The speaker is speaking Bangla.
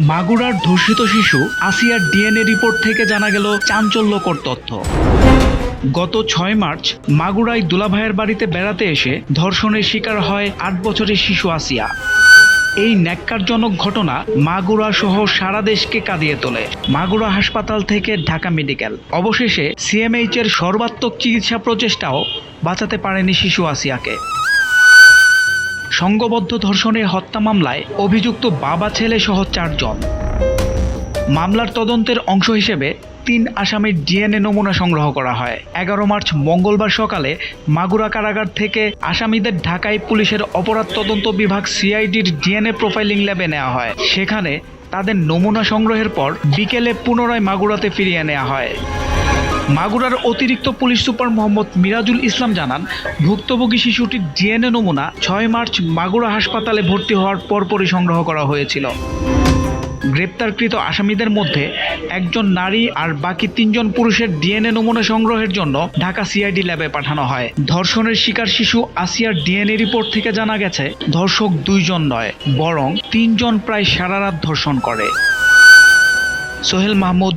মাগুরার ধর্ষিত শিশু আসিয়ার ডিএনএ রিপোর্ট থেকে জানা গেল চাঞ্চল্যকর তথ্য। গত ছয় মার্চ মাগুরায় দুলাভাইয়ের বাড়িতে বেড়াতে এসে ধর্ষণের শিকার হয় আট বছরের শিশু আসিয়া। এই ন্যাক্কারজনক ঘটনা মাগুরা সহ সারা দেশকে কাঁদিয়ে তোলে। মাগুরা হাসপাতাল থেকে ঢাকা মেডিকেল। অবশেষে সিএমএইচ এর সর্বাত্মক চিকিৎসা প্রচেষ্টাও বাঁচাতে পারেনি শিশু আসিয়াকে। সংঘবদ্ধ ধর্ষণের হত্যা মামলায় অভিযুক্ত বাবা, ছেলে সহ চারজন। মামলার তদন্তের অংশ হিসেবে তিন আসামির ডিএনএ নমুনা সংগ্রহ করা হয়। এগারো মার্চ মঙ্গলবার সকালে মাগুরা কারাগার থেকে আসামিদের ঢাকায় পুলিশের অপরাধ তদন্ত বিভাগ সিআইডির ডিএনএ প্রোফাইলিং ল্যাবে নেওয়া হয়। সেখানে তাদের নমুনা সংগ্রহের পর বিকেলে পুনরায় মাগুরাতে ফিরিয়ে নেওয়া হয়। মাগুরার অতিরিক্ত পুলিশ সুপার মোহাম্মদ মিরাজুল ইসলাম জানান, ভুক্তভোগী শিশুটির ডিএনএ নমুনা ছয় মার্চ মাগুরা হাসপাতালে ভর্তি হওয়ার পরপরই সংগ্রহ করা হয়েছিল। গ্রেপ্তারকৃত আসামিদের মধ্যে একজন নারী আর বাকি তিনজন পুরুষের ডিএনএ নমুনা সংগ্রহের জন্য ঢাকা সিআইডি ল্যাবে পাঠানো হয়। ধর্ষণের শিকার শিশু আসিয়ার ডিএনএ রিপোর্ট থেকে জানা গেছে, ধর্ষক দুইজন নয়, বরং তিনজন প্রায় সারা রাত ধর্ষণ করে। সোহেল মাহমুদ